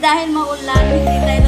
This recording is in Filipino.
dahil maulan, hindi tayo